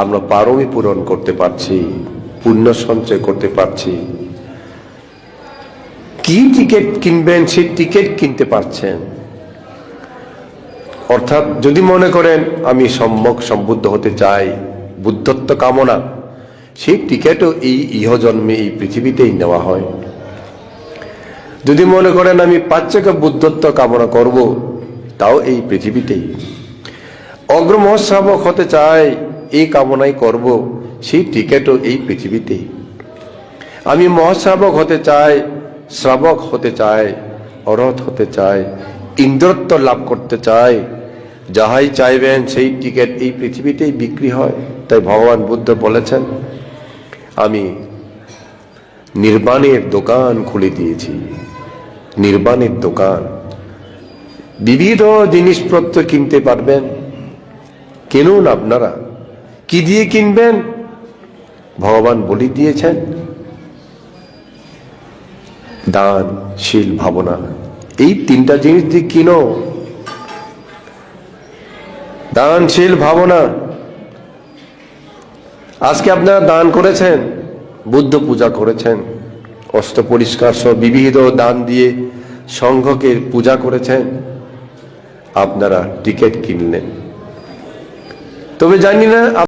আমরা পারমই পূরণ করতে পারছি পুণ্য সঞ্চয় করতে পারছি। কি টিকিট কিনবেন সেই টিকিট কিনতে পারছেন? অর্থাৎ যদি মনে করেন, আমি সম্যক সম্বুদ্ধ হতে চাই, বুদ্ধত্ব কামনা সেই টিকিটও এই ইহজন্মে এই পৃথিবীতেই নেওয়া হয়। যদি মনে করেন, আমি পাচ্যকে বুদ্ধত্ব কামনা করব, তাও এই পৃথিবীতেই। অগ্রমহশ্রাবক হতে চাই কামনাই করব সেই টিকিটও এই পৃথিবীতে আমি মহাশ্রাবক হতে চাই, শ্রাবক হতে চাই, অরথ হতে চাই, ইন্দ্রত্ব লাভ করতে চাই। যাহাই চাইবেন সেই টিকিট এই পৃথিবীতেই বিক্রি হয়, তাই ভগবান বুদ্ধ বলেছেন, আমি নির্বাণের দোকান খুলে দিয়েছি, নির্বাণের দোকান। বিবিধ জিনিসপত্র কিনতে পারবেন, কিনুন আপনারা? কি দিয়ে কিনবেন? ভগবান বলি দিয়েছেন। দান, শীল, ভাবনা, এই তিনটা জিনিস দিয়ে কিনো। দানশীল ভাবনা। আজকে আপনারা দান করেছেন, বুদ্ধ পূজা করেছেন, অস্ত্র পরিষ্কার সহ বিবিধ দান দিয়ে সংঘকে পূজা করেছেন। আপনারা টিকিট কিনলেন। তবে জানি না